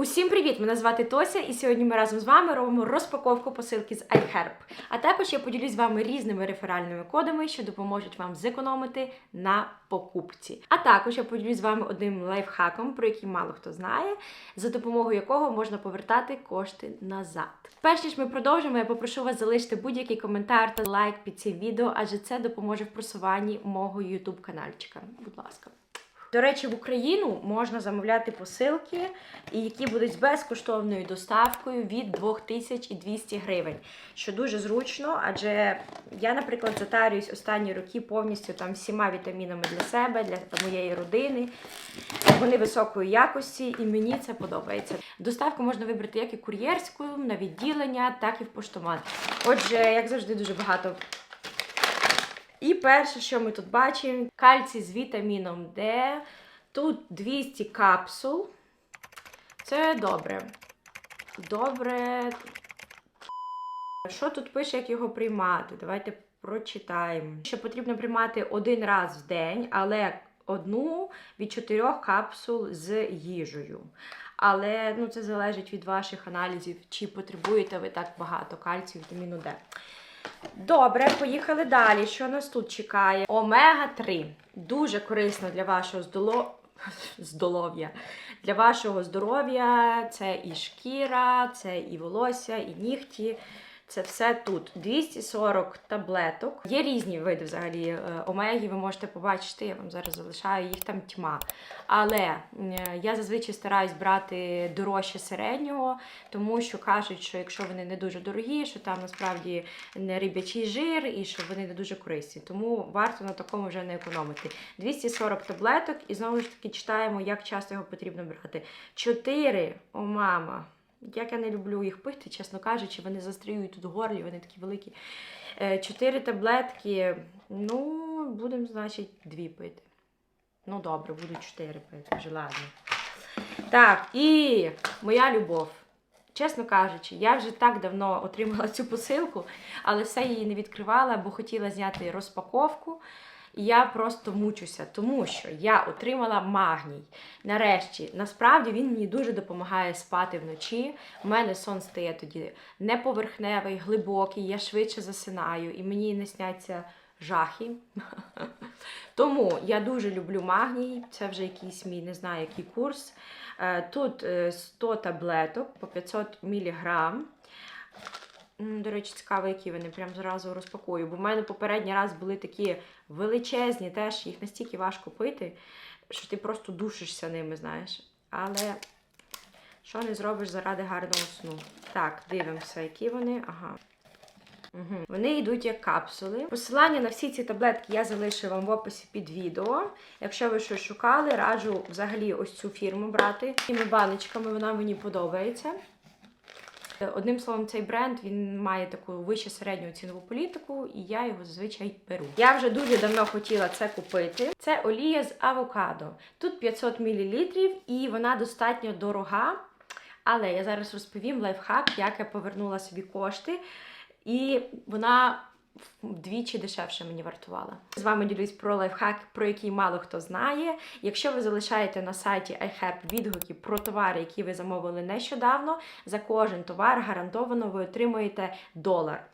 Усім привіт! Мене звати Тося, і сьогодні ми разом з вами робимо розпаковку посилки з iHerb. А також я поділюсь з вами різними реферальними кодами, що допоможуть вам зекономити на покупці. А також я поділюсь з вами одним лайфхаком, про який мало хто знає, за допомогою якого можна повертати кошти назад. Перш ніж ми продовжимо, я попрошу вас залишити будь-який коментар та лайк під цим відео, адже це допоможе в просуванні мого YouTube каналчика. Будь ласка. До речі, в Україну можна замовляти посилки, які будуть з безкоштовною доставкою від 2200 гривень, що дуже зручно, адже я, наприклад, затарююсь останні роки повністю там всіма вітамінами для себе, для моєї родини. Вони високої якості, і мені це подобається. Доставку можна вибрати як і кур'єрську, на відділення, так і в поштомат. Отже, як завжди, дуже багато і перше, що ми тут бачимо, кальцій з вітаміном Д. Тут 200 капсул. Це добре. Добре. Що тут пише, як його приймати? Давайте прочитаємо. Що потрібно приймати один раз в день, але одну від чотирьох капсул з їжею. Але ну, це залежить від ваших аналізів, чи потребуєте ви так багато кальцію, вітаміну Д. Добре, поїхали далі. Що нас тут чекає? Омега-3. Дуже корисно для вашого здоло... здоров'я. Для вашого здоров'я це і шкіра, це і волосся, і нігті. Це все тут. 240 таблеток. Є різні види взагалі е, омеги, ви можете побачити, я вам зараз залишаю, їх там тьма. Але е, я зазвичай стараюсь брати дорожче середнього, тому що кажуть, що якщо вони не дуже дорогі, що там насправді не рибячий жир і що вони не дуже корисні. Тому варто на такому вже не економити. 240 таблеток, і знову ж таки читаємо, як часто його потрібно брати. 4, о мама. Як я не люблю їх пити, чесно кажучи, вони застріюють тут в горлі, вони такі великі. Е, Чотири таблетки. Ну, будемо, значить, дві пити. Ну, добре, буду чотири пити, вже ладно. Так, і моя любов. Чесно кажучи, я вже так давно отримала цю посилку, але все її не відкривала, бо хотіла зняти розпаковку. Я просто мучуся, тому що я отримала магній. Нарешті, насправді він мені дуже допомагає спати вночі. У мене сон стає тоді неповерхневий, глибокий, я швидше засинаю, і мені не сняться жахи. Тому я дуже люблю магній. Це вже якийсь мій не знаю, який курс. Е, Тут е, 100 таблеток по 500 міліграм. До речі, цікаво, які вони прям зразу розпакую. Бо в мене попередній раз були такі величезні, теж їх настільки важко пити, що ти просто душишся ними, знаєш. Але що не зробиш заради гарного сну? Так, дивимося, які вони. Ага. Угу. Вони йдуть як капсули. Посилання на всі ці таблетки я залишу вам в описі під відео. Якщо ви щось шукали, раджу взагалі ось цю фірму брати. Цими баночками вона мені подобається. Одним словом, цей бренд він має таку вище середню цінову політику, і я його зазвичай беру. Я вже дуже давно хотіла це купити. Це олія з авокадо. Тут 500 мл і вона достатньо дорога. Але я зараз розповім лайфхак, як я повернула собі кошти, і вона вдвічі дешевше мені вартувала. З вами ділюсь про лайфхак, про який мало хто знає. Якщо ви залишаєте на сайті iHerb відгуки про товари, які ви замовили нещодавно, за кожен товар гарантовано ви отримуєте долар.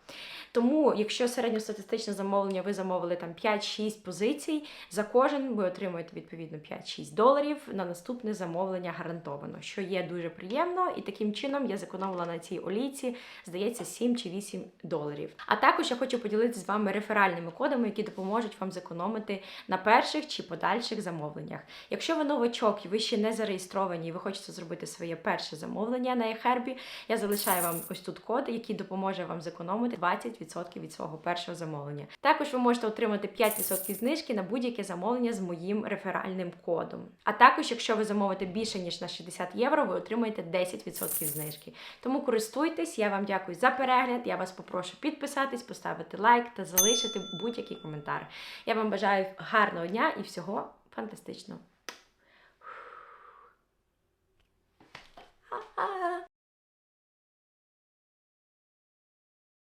Тому, якщо середньостатистичне замовлення ви замовили там 5-6 позицій, за кожен ви отримуєте відповідно 5-6 доларів на наступне замовлення гарантовано, що є дуже приємно, і таким чином я зекономила на цій олійці, здається, 7 чи 8 доларів. А також я хочу поділитися з вами реферальними кодами, які допоможуть вам зекономити на перших чи подальших замовленнях. Якщо ви новачок і ви ще не зареєстровані, і ви хочете зробити своє перше замовлення на eHerb, я залишаю вам ось тут код, який допоможе вам зекономити 20% від свого першого замовлення. Також ви можете отримати 5% знижки на будь-яке замовлення з моїм реферальним кодом. А також, якщо ви замовите більше ніж на 60 євро, ви отримаєте 10% знижки. Тому користуйтесь, я вам дякую за перегляд. Я вас попрошу підписатись, поставити лайк та залишити будь-який коментар. Я вам бажаю гарного дня і всього фантастичного.